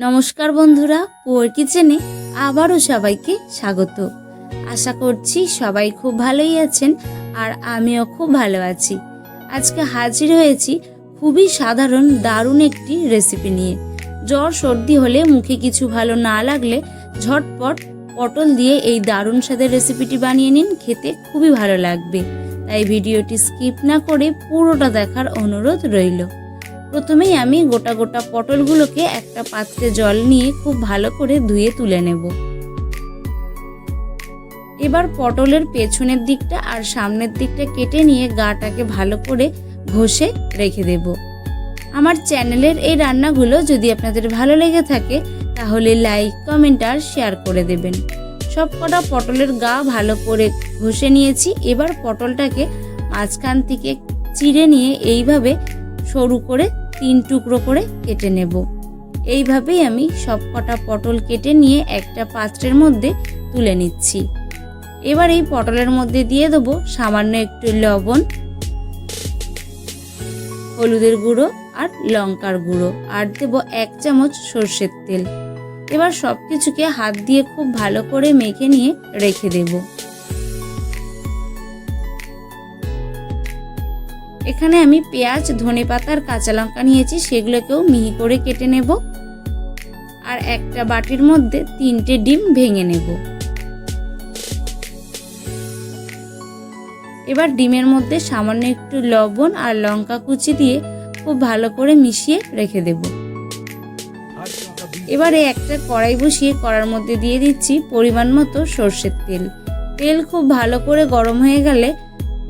নমস্কার বন্ধুরা, পুয়ার কিচেনে আবারও সবাইকে স্বাগত। আশা করছি সবাই খুব ভালোই আছেন আর আমিও খুব ভালো আছি। আজকে হাজির হয়েছি খুবই সাধারণ, দারুণ একটি রেসিপি নিয়ে। জ্বর, সর্দি হলে মুখে কিছু ভালো না লাগলে ঝটপট পটল দিয়ে এই দারুণ স্বাদের রেসিপিটি বানিয়ে নিন, খেতে খুবই ভালো লাগবে। তাই ভিডিওটি স্কিপ না করে পুরোটা দেখার অনুরোধ রইল। প্রথমেই আমি গোটা গোটা পটলগুলোকে একটা পাত্রে জল নিয়ে খুব ভালো করে ধুয়ে তুলে নেব। এবার পটলের পেছনের দিকটা আর সামনের দিকটা কেটে নিয়ে গাটাকে ভালো করে ঘষে রেখে দেব। আমার চ্যানেলের এই রান্নাগুলো যদি আপনাদের ভালো লেগে থাকে, তাহলে লাইক, কমেন্ট আর শেয়ার করে দেবেন। সব কটা পটলের গা ভালো করে ঘষে নিয়েছি। এবার পটলটাকে মাঝখান থেকে চিড়ে নিয়ে এইভাবে সরু করে তিন টুকরো করে কেটে নেব। এইভাবেই আমি সব কটা পটল কেটে নিয়ে একটা পাত্রের মধ্যে তুলে নিচ্ছি। এবার এই পটলের মধ্যে দিয়ে দেবো সামান্য একটু লবণ, হলুদের গুঁড়ো আর লঙ্কার গুঁড়ো আর দেবো এক চামচ সর্ষের তেল। এবার সব কিছুকে হাত দিয়ে খুব ভালো করে মেখে নিয়ে রেখে দেবো। এখানে আমি পেঁয়াজ, ধনে পাতার কাঁচা লঙ্কা নিয়েছি, সেগুলোকেও মিহি করে কেটে নেব। আর একটা বাটির মধ্যে তিনটে ডিম ভেঙে নেব। এবার ডিমের মধ্যে সামান্য একটু লবণ আর লঙ্কা কুচি দিয়ে খুব ভালো করে মিশিয়ে রেখে দেব। এবারে একটা কড়াই বসিয়ে কড়ার মধ্যে দিয়ে দিচ্ছি পরিমাণ মতো সর্ষের তেল। তেল খুব ভালো করে গরম হয়ে গেলে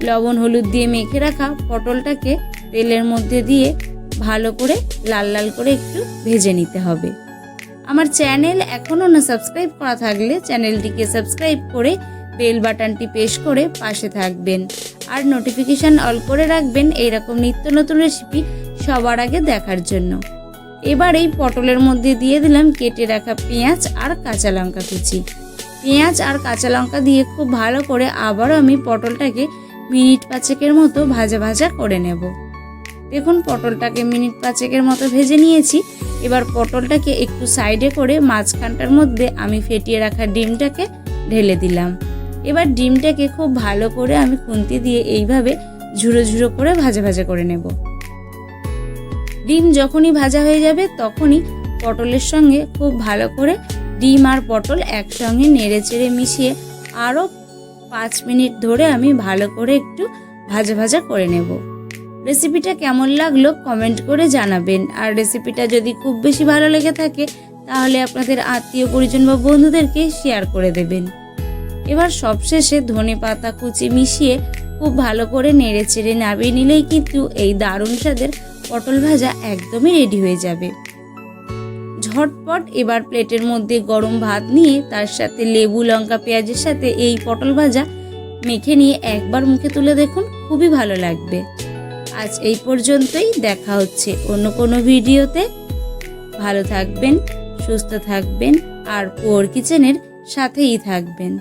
লবণ, হলুদ দিয়ে মেখে রাখা পটলটাকে তেলের মধ্যে দিয়ে ভালো করে লাল লাল করে একটু ভেজে নিতে হবে। আমার চ্যানেল এখনও না সাবস্ক্রাইব করা থাকলে চ্যানেলটিকে সাবস্ক্রাইব করে বেল বাটনটি পেশ করে পাশে থাকবেন। আর নোটিফিকেশান অল করে রাখবেন এইরকম নিত্য নতুন রেসিপি সবার আগে দেখার জন্য। এবার এই পটলের মধ্যে দিয়ে দিলাম কেটে রাখা পেঁয়াজ আর কাঁচা লঙ্কা কুচি। পেঁয়াজ আর কাঁচা লঙ্কা দিয়ে খুব ভালো করে আবারও আমি পটলটাকে মিনিট পাঁচেকের মতো ভাজা ভাজা করে নেব। দেখুন, পটলটাকে মিনিট পাঁচেকের মতো ভেজে নিয়েছি। এবার পটলটাকে একটু সাইডে করে মাঝখানটার মধ্যে আমি ফেটিয়ে রাখা ডিমটাকে ঢেলে দিলাম। এবার ডিমটাকে খুব ভালো করে আমি খুন্তি দিয়ে এইভাবে ঝুড়ো ঝুড়ো করে ভাজা ভাজা করে নেব। ডিম যখনই ভাজা হয়ে যাবে তখনই পটলের সঙ্গে খুব ভালো করে ডিম আর পটল একসঙ্গে নেড়ে চেড়ে মিশিয়ে আরও পাঁচ মিনিট ধরে আমি ভালো করে একটু ভাজা ভাজা করে নেব। রেসিপিটা কেমন লাগল কমেন্ট করে জানাবেন। আর রেসিপিটা যদি খুব বেশি ভালো লেগে থাকে, তাহলে আপনাদের আত্মীয় পরিজন বা বন্ধুদেরকে শেয়ার করে দেবেন। এবার সবশেষে ধনে পাতা কুচি মিশিয়ে খুব ভালো করে নেড়ে চেড়ে নামিয়ে নিলেই কিন্তু এই দারুণ স্বাদের পটল ভাজা একদমই রেডি হয়ে যাবে। ঝটপট এবার প্লেটের মধ্যে গরম ভাত নিয়ে তার সাথে লেবু, লঙ্কা, পেঁয়াজের সাথে এই পটল ভাজা মেখে নিয়ে একবার মুখে তুলে দেখুন, খুবই ভালো লাগবে। আজ এই পর্যন্তই, দেখা হচ্ছে অন্য কোনো ভিডিওতে। ভালো থাকবেন, সুস্থ থাকবেন, আর পোর কিচেনের সাথেই থাকবেন।